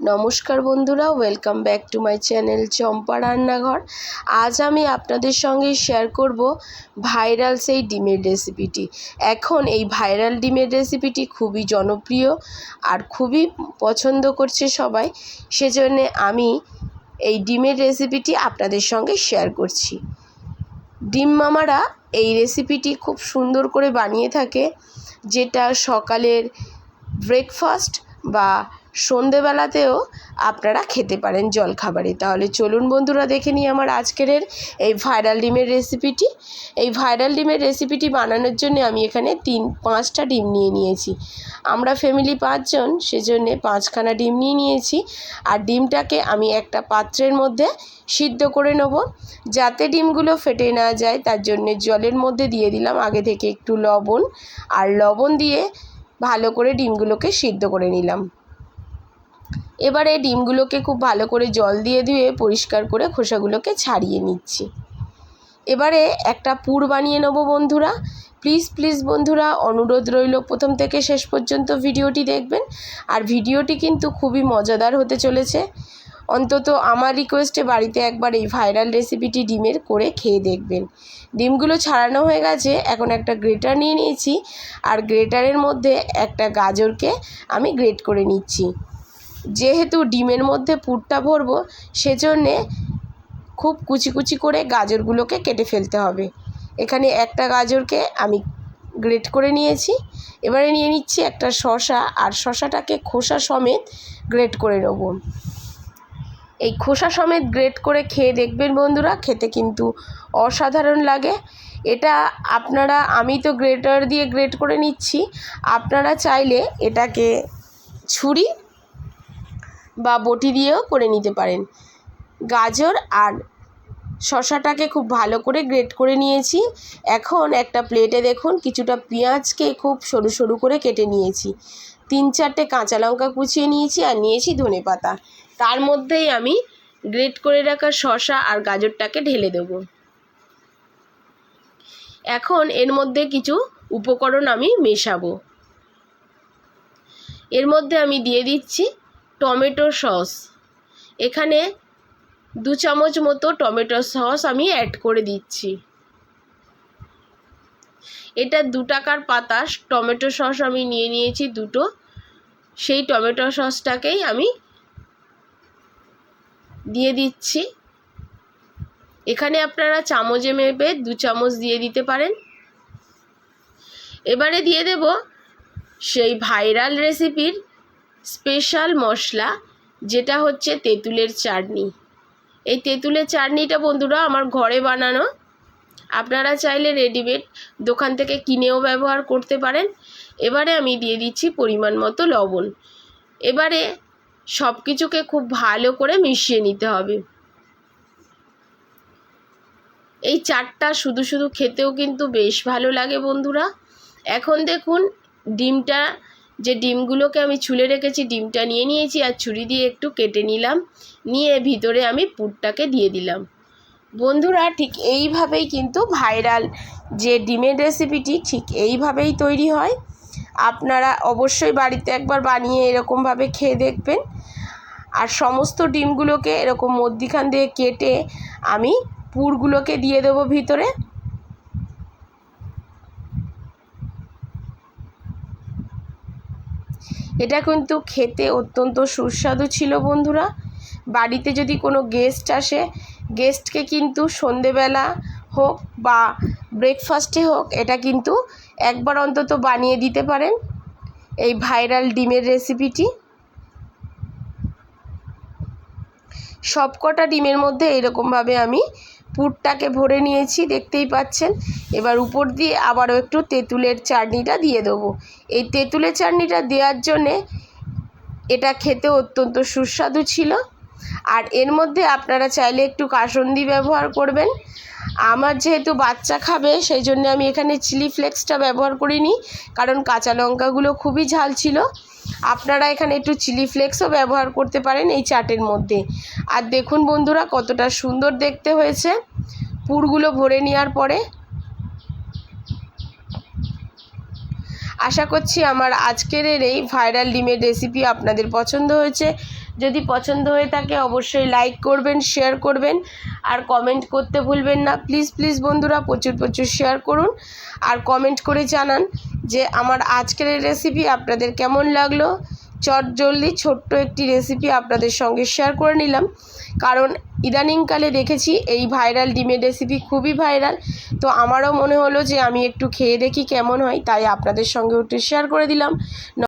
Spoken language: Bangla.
নমস্কার বন্ধুরা welcome back to my channel Champa Rannaghor. আজ আমি আপনাদের সঙ্গে শেয়ার করব ভাইরাল সেই ডিমের রেসিপিটি এখন এই ভাইরাল ডিমের রেসিপিটি খুবই জনপ্রিয় আর খুবই পছন্দ করছে সবাই, সেজন্যে আমি এই ডিমের রেসিপিটি আপনাদের সঙ্গে শেয়ার করছি। ডিম মামারা এই রেসিপিটি খুব সুন্দর করে বানিয়ে থাকে, যেটা সকালের ব্রেকফাস্ট বা সন্ধেবেলাতেও আপনারা খেতে পারেন জলখাবারে। তাহলে চলুন বন্ধুরা, দেখে নিই আমার আজকের এই ভাইরাল ডিমের রেসিপিটি। এই ভাইরাল ডিমের রেসিপিটি বানানোর জন্য আমি এখানে তিন, পাঁচটা ডিম নিয়ে নিয়েছি। আমরা ফ্যামিলি পাঁচজন, সেজন্যে পাঁচখানা ডিম নিয়ে নিয়েছি। আর ডিমটাকে আমি একটা পাত্রের মধ্যে সিদ্ধ করে নেব। যাতে ডিমগুলো ফেটে না যায়, তার জন্যে জলের মধ্যে দিয়ে দিলাম আগে থেকে একটু লবণ। আর লবণ দিয়ে ভালো করে ডিমগুলোকে সিদ্ধ করে নিলাম। এবারে ডিমগুলোকে খুব ভালো করে জল দিয়ে ধুয়ে পরিষ্কার করে খোসাগুলোকে ছাড়িয়ে নিচ্ছি। এবারে একটা পুর বানিয়ে নেব বন্ধুরা। প্লিজ প্লিজ বন্ধুরা, অনুরোধ রইল প্রথম থেকে শেষ পর্যন্ত ভিডিওটি দেখবেন। আর ভিডিওটি কিন্তু খুবই মজাদার হতে চলেছে। অন্তত আমার রিকোয়েস্টে বাড়িতে একবার এই ভাইরাল রেসিপিটি ডিমের করে খেয়ে দেখবেন। ডিমগুলো ছাড়ানো হয়ে গেছে, এখন একটা গ্রেটার নিয়ে নিয়েছি। আর গ্রেটারের মধ্যে একটা গাজরকে আমি গ্রেট করে নিচ্ছি। যেহেতু ডিমের মধ্যে পুরটা ভরবো, সেজন্যে খুব কুচি কুচি করে গাজরগুলোকে কেটে ফেলতে হবে। এখানে একটা গাজরকে আমি গ্রেট করে নিয়েছি। এবারে নিয়ে নিচ্ছি একটা শশা আর শশাটাকে খোসা সমেত গ্রেট করে নেব। এই খোসা সমেত গ্রেট করে খেয়ে দেখবেন বন্ধুরা, খেতে কিন্তু অসাধারণ লাগে। এটা আপনারা, আমি তো গ্রেটার দিয়ে গ্রেট করে নিচ্ছি। আপনারা চাইলে এটাকে ছুরি বা বটি দিয়েও করে নিতে পারেন। গাজর আর শশাটাকে খুব ভালো করে গ্রেট করে নিয়েছি। এখন একটা প্লেটে দেখুন, কিছুটা পেঁয়াজকে খুব সরু সরু করে কেটে নিয়েছি। তিন চারটে কাঁচা লঙ্কা কুচিয়ে নিয়েছি আর নিয়েছি ধনে পাতা। তার মধ্যেই আমি গ্রেট করে রাখা শশা আর গাজরটাকে ঢেলে দেবো। এখন এর মধ্যে কিছু উপকরণ আমি মেশাবো। এর মধ্যে আমি দিয়ে দিচ্ছি টমেটো সস। এখানে দু চামচ মতো টমেটো সস আমি অ্যাড করে দিচ্ছি। এটা দু টাকার পাতা, টমেটো সস আমি নিয়ে নিয়েছি দুটো। সেই টমেটো সসটাকেই আমি দিয়ে দিচ্ছি। এখানে আপনারা চামচে মেপে দু চামচ দিয়ে দিতে পারেন। এবারে দিয়ে দেব সেই ভাইরাল রেসিপির স্পেশাল মশলা, যেটা হচ্ছে তেঁতুলের চাটনি। এই তেঁতুলের চাটনিটা বন্ধুরা আমার ঘরে বানানো। আপনারা চাইলে রেডিমেড দোকান থেকে কিনেও ব্যবহার করতে পারেন। এবারে আমি দিয়ে দিচ্ছি পরিমাণ মতো লবণ। এবারে সব কিছুকে খুব ভালো করে মিশিয়ে নিতে হবে। এই চাটটা শুধু শুধু খেতেও কিন্তু বেশ ভালো লাগে বন্ধুরা। এখন দেখুন ডিমটা যে ডিমগুলোকে আমি ছুলে রেখেছি, ডিমটা নিয়ে নিয়েছি আর ছুরি দিয়ে একটু কেটে নিলাম। নিয়ে ভিতরে আমি পুরটাকে দিয়ে দিলাম। বন্ধুরা, ঠিক এইভাবেই কিন্তু ভাইরাল যে ডিমের রেসিপিটি, ঠিক এইভাবেই তৈরি হয়। আপনারা অবশ্যই বাড়িতে একবার বানিয়ে এরকমভাবে খেয়ে দেখবেন। আর সমস্ত ডিমগুলোকে এরকম মধ্যিখান দিয়ে কেটে আমি পুরগুলোকে দিয়ে দেবো ভিতরে। এটা কিন্তু খেতে অত্যন্ত সুস্বাদু ছিল, বন্ধুরা। বাড়িতে যদি কোনো গেস্ট আসে গেস্টকে কিন্তু সন্ধেবেলা হোক বা ব্রেকফাস্টে হোক, এটা কিন্তু একবার অন্তত বানিয়ে দিতে পারেন। এই ভাইরাল ডিমের রেসিপিটি সবকটা ডিমের মধ্যে এরকমভাবে আমি পুরটাকে ভরে নিয়েছি, দেখতেই পাচ্ছেন। এবার উপর দিয়ে আবারও একটু তেঁতুলের চাটনিটা দিয়ে দেবো। এই তেঁতুলের চাটনিটা দেওয়ার জন্যে এটা খেতে অত্যন্ত সুস্বাদু ছিল। আর এর মধ্যে আপনারা চাইলে একটু কাসন্দি ব্যবহার করবেন। আমার যেহেতু বাচ্চা খাবে, সেই জন্য আমি এখানে চিলি ফ্লেক্সটা ব্যবহার করিনি। কারণ কাঁচা লঙ্কাগুলো খুবই ঝাল ছিল। আপনারা এখানে একটু চিলি ফ্লেক্সও ব্যবহার করতে পারেন এই চাটের মধ্যে। আর দেখুন বন্ধুরা কতটা সুন্দর দেখতে হয়েছে। পুরগুলো ভরে নেওয়ার পরে আশা করছি আমার আজকের এই ভাইরাল ডিমের রেসিপি আপনাদের পছন্দ হয়েছে। যদি পছন্দ হয়ে থাকে অবশ্যই লাইক করবেন শেয়ার করবেন, আর কমেন্ট করতে ভুলবেন না। প্লিজ প্লিজ বন্ধুরা প্রচুর প্রচুর শেয়ার করুন। আর কমেন্ট করে জানান যে আমার আজকের রেসিপি আপনাদের কেমন লাগল? চট জলদি ছোট্ট একটি রেসিপি আপনাদের সঙ্গে শেয়ার করে নিলাম। কারণ ইদানিংকালে দেখেছি এই ভাইরাল ডিমের রেসিপি খুবই ভাইরাল তো আমারও মনে হলো যে আমি একটু খেয়ে দেখি কেমন হয়, তাই আপনাদের সঙ্গে একটু শেয়ার করে দিলাম।